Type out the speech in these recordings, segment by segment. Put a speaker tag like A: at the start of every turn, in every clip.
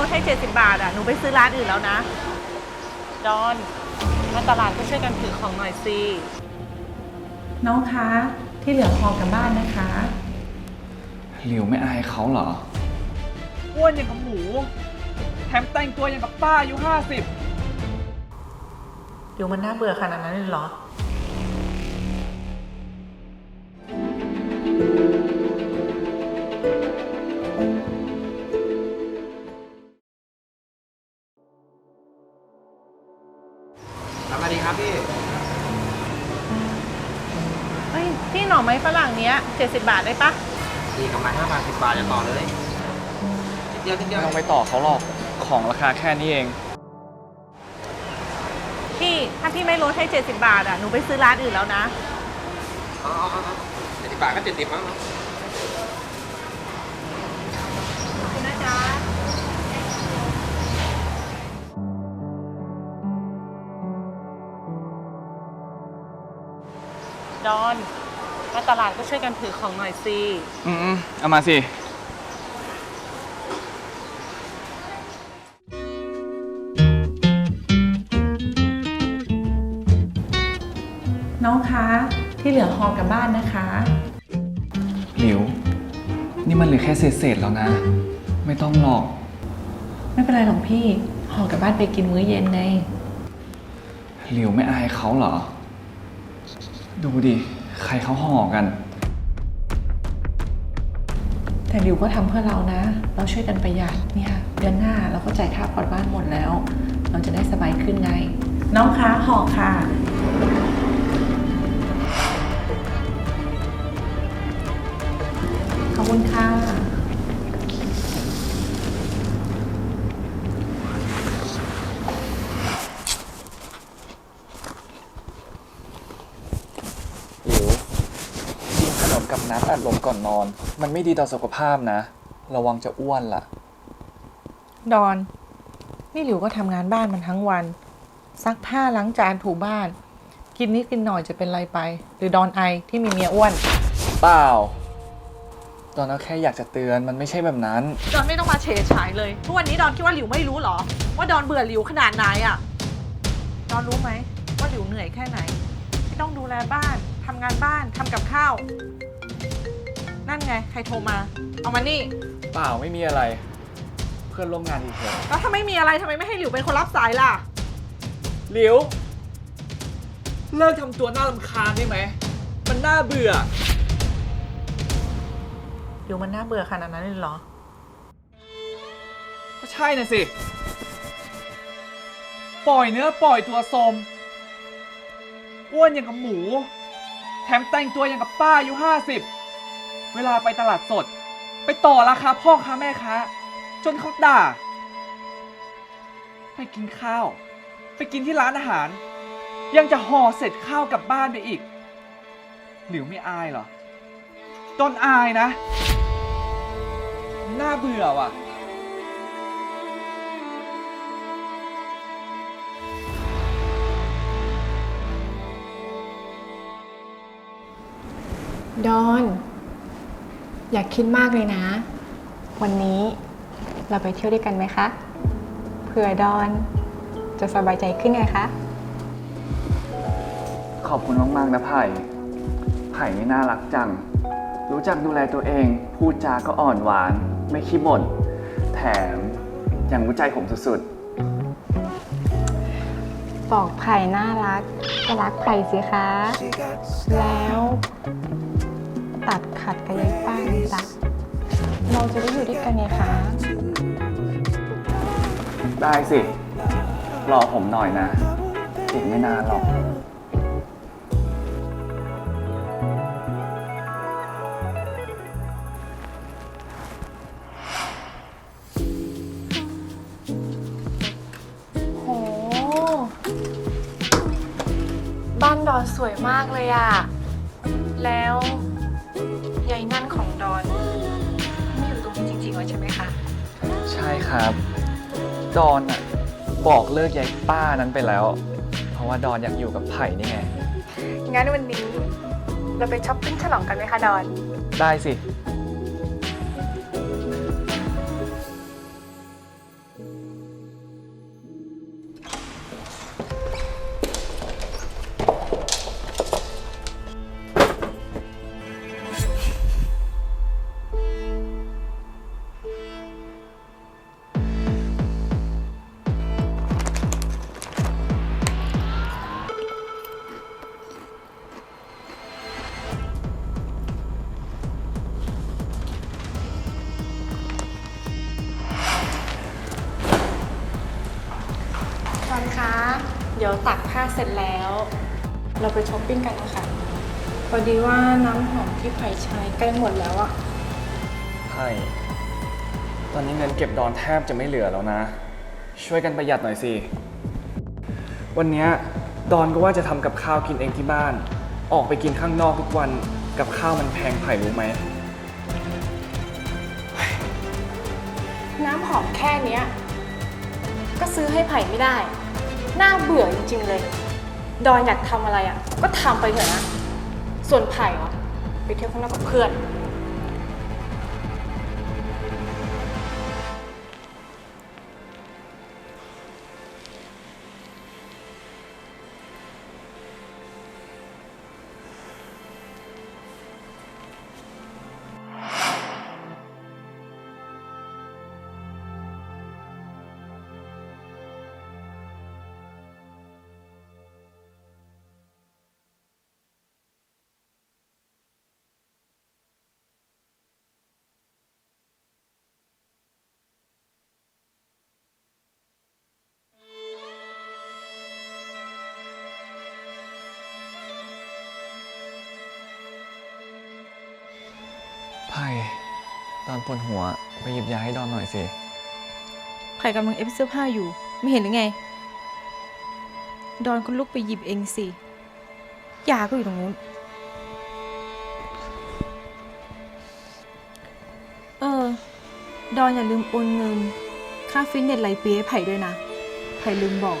A: ลดให้ 70 บาทอะ หนูไปซื้อร้านอื่นแล้วนะ ดอนมาตลาดก็ช่วยกันถือของหน่อยสิ
B: น้องคะที่เหลือพอกลับบ้านนะคะ
C: หลิวไม่อายเขาเหรอ
D: อ้วนอย่างกับหมู แถมแต่งตัวอย่างกับป้าอายุห้าสิบ
A: เดี๋ยวมันน่าเบื่อขนาดนั้นเลยเหรอ เฮ้ยที่หน่อไม้ฝรั่งเนี้ย70 บาทได้ปะ
E: ดีกำไรห้าบาทสิบบาทจะต่อเลยนิดเดียวนิดเดียว
C: ไม่ต้องไปต่อเขาหรอกของราคาแค่นี้เอง
A: พี่ถ้าพี่ไม่ลดให้ 70 บาทอะหนูไปซื้อร้านอื่นแล้วนะ
E: เอาเอาเอาเอาเจ็ดสิบบาทก็เจ็ดสิบมั้ง
A: ขอบ ดอนมาตลาดก็ช่วยกันถือของหน่อยสิ
C: อืมๆเอามาสิ
B: น้องคะที่เหลือพอกลับบ้านนะคะ
C: หลิว นี่มันเหลือแค่เศษๆแล้วนะ ไม่ต้องหรอก
B: ไม่เป็นไรหรอกพี่ห่อกลับบ้านไปกินมื้อเย็นไง
C: หลิวไม่อายเขาเหรอ ดูดิ ใครเขาห่อกัน
B: แต่ดิวก็ทำเพื่อเรานะ เราช่วยกันประหยัดเนี่ยเดือนหน้าเราก็จ่ายค่าผ่อนบ้านหมดแล้ว เราจะได้สบายขึ้นไง น้องคะห่อค่ะ ขอบคุณค่ะ
C: กินขนมกับน้ำอัดลมก่อนนอน มันไม่ดีต่อสุขภาพนะ ระวังจะอ้วนล่ะ
A: ดอน นี่หลิวก็ทำงานบ้านมันทั้งวัน ซักผ้าล้างจานถูบ้าน กินนิดกินหน่อยจะเป็นไรไป หรือดอนไอที่มีเมียอ้วน
C: เปล่า ตอนนั้นแค่อยากจะเตือนมันไม่ใช่แบบนั้น
A: ดอนไม่ต้องมาเฉยฉายเลย ทุกวันนี้ดอนคิดว่าหลิวไม่รู้เหรอ ว่าดอนเบื่อหลิวขนาดไหนอะดอนรู้ไหมว่าหลิวเหนื่อยแค่ไหนที่ต้องดูแลบ้านทำงานบ้านทำกับข้าว นั่นไง ใครโทรมา เอามานี่
C: เปล่าไม่มีอะไร เพื่อนร่วมงานเฉย
A: แล้วถ้าไม่มีอะไรทำไมไม่ให้หลิวเป็นคนรับสายล่ะ
D: หลิว เลิกทำตัวน่ารำคาญได้ไหม มันน่าเบื่อ
A: หลิวมันน่าเบื่อขนาดนั้นเลยเหรอ
D: ก็ใช่น่ะสิ ปล่อยเนื้อปล่อยตัวโทรมอ้วนอย่างกับหมู แถมแต่งตัวอย่างกับป้าอายุห้าสิบ เวลาไปตลาดสด ไปต่อราคาพ่อค้าแม่ค้า จนเขาด่า ไปกินข้าว ไปกินที่ร้านอาหาร ยังจะห่อเสร็จข้าวกลับบ้านไปอีกหลิวไม่อายเหรอต้นอายนะ น่าเบื่อว่ะ
F: ดอน อยากคิดมากเลยนะ วันนี้เราไปเที่ยวด้วยกันไหมคะ เผื่อดอนจะสบายใจขึ้นไงคะ
C: ๆขอบคุณมากๆนะไผ่ไผ่นี่น่ารักจัง รู้จักดูแลตัวเอง พูดจาก็อ่อนหวาน ไม่ขี้บ่น แถมยังรู้ใจผมสุด
F: บอกไผ่น่ารักก็รักไผ่สิคะ แล้วตัด ขัดกับยายป้านะจ๊ะเราจะได้อยู่ด้วยกันไงคะ
C: ๆได้สิ รอผมหน่อยนะ อีกไม่นานหรอก
F: โห บ้านดอนสวยมากเลยอะแล้ว ยายนั่นของดอนไม่อยู่ตรงนี้จริงๆเลยใช่ไหมคะ
C: ใช่ครับ ดอนอะบอกเลิกยายป้านั้นไปแล้ว เพราะว่าดอนอยากอยู่กับไผ่นี่ไง
F: งั้นวันนี้เราไปช้อปปิ้งฉลองกันไหมคะดอน
C: ได้สิ
F: เดี๋ยวตักผ้าเสร็จแล้ว เราไปช้อปปิ้งกันนะคะพอดีว่าน้ำหอมที่ไผ่ใช้ใกล้หมดแล้วอะ
C: ไผ่ตอนนี้เงินเก็บดอนแทบจะไม่เหลือแล้วนะ ช่วยกันประหยัดหน่อยสิ วันเนี้ยดอนก็ว่าจะทำกับข้าวกินเองที่บ้าน ออกไปกินข้างนอกทุกวันกับข้าวมันแพงไผ่รู้ไหม
F: น้ำหอมแค่เนี้ย ก็ซื้อให้ไผ่ไม่ได้ น่าเบื่อจริงๆเลย ดอนอยากทำอะไรอะก็ทำไปเถอะนะ ส่วนไผ่เหรอไปเที่ยวข้างนอกกับเพื่อน
G: อนปวดหัวไปหยิบยาให้ดอนหน่อยสิ
H: ไผ่กำลังเอฟเสื้อผ้าอยู่ ไม่เห็นหรือไง ดอนก็ลุกไปหยิบเองสิ ยาก็อยู่ตรงนู้น เออ ดอนอย่าลืมโอนเงิน ค่าฟิตเนสรายปีให้ไผ่ด้วยนะ ไผ่ลืมบอก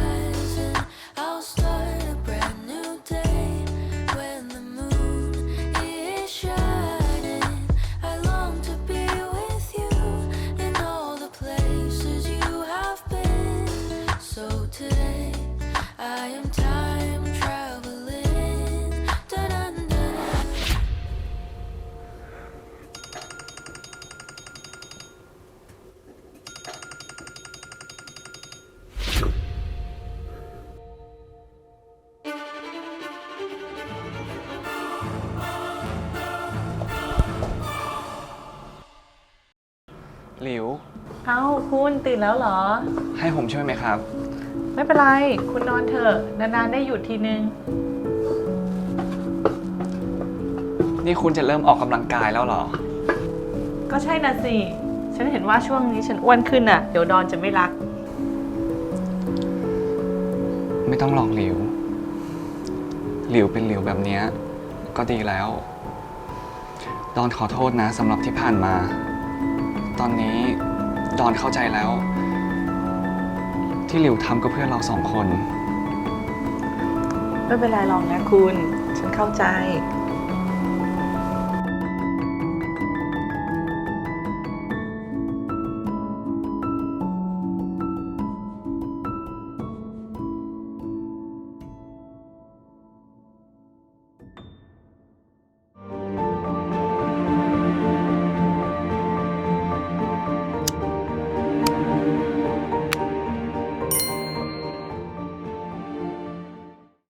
C: หลิว
A: เอ้าคุณตื่นแล้วเหรอ
C: ให้ผมช่วยไหมครับ
A: ไม่เป็นไร คุณนอนเถอะนานๆได้หยุดทีนึง
C: นี่คุณจะเริ่มออกกำลังกายแล้วเหรอ
A: ก็ใช่นะสิ ฉันเห็นว่าช่วงนี้ฉันอ้วนขึ้นอะ เดี๋ยวดอนจะไม่รัก
C: ไม่ต้องหลอกหลิว หลิวเป็นหลิวแบบเนี้ยก็ดีแล้ว ดอนขอโทษนะสำหรับที่ผ่านมา ตอนนี้ดอนเข้าใจแล้ว ที่หลิวทำก็เพื่อเราสองคน
A: ไม่เป็นไรหรอกนะคุณ ฉันเข้าใจ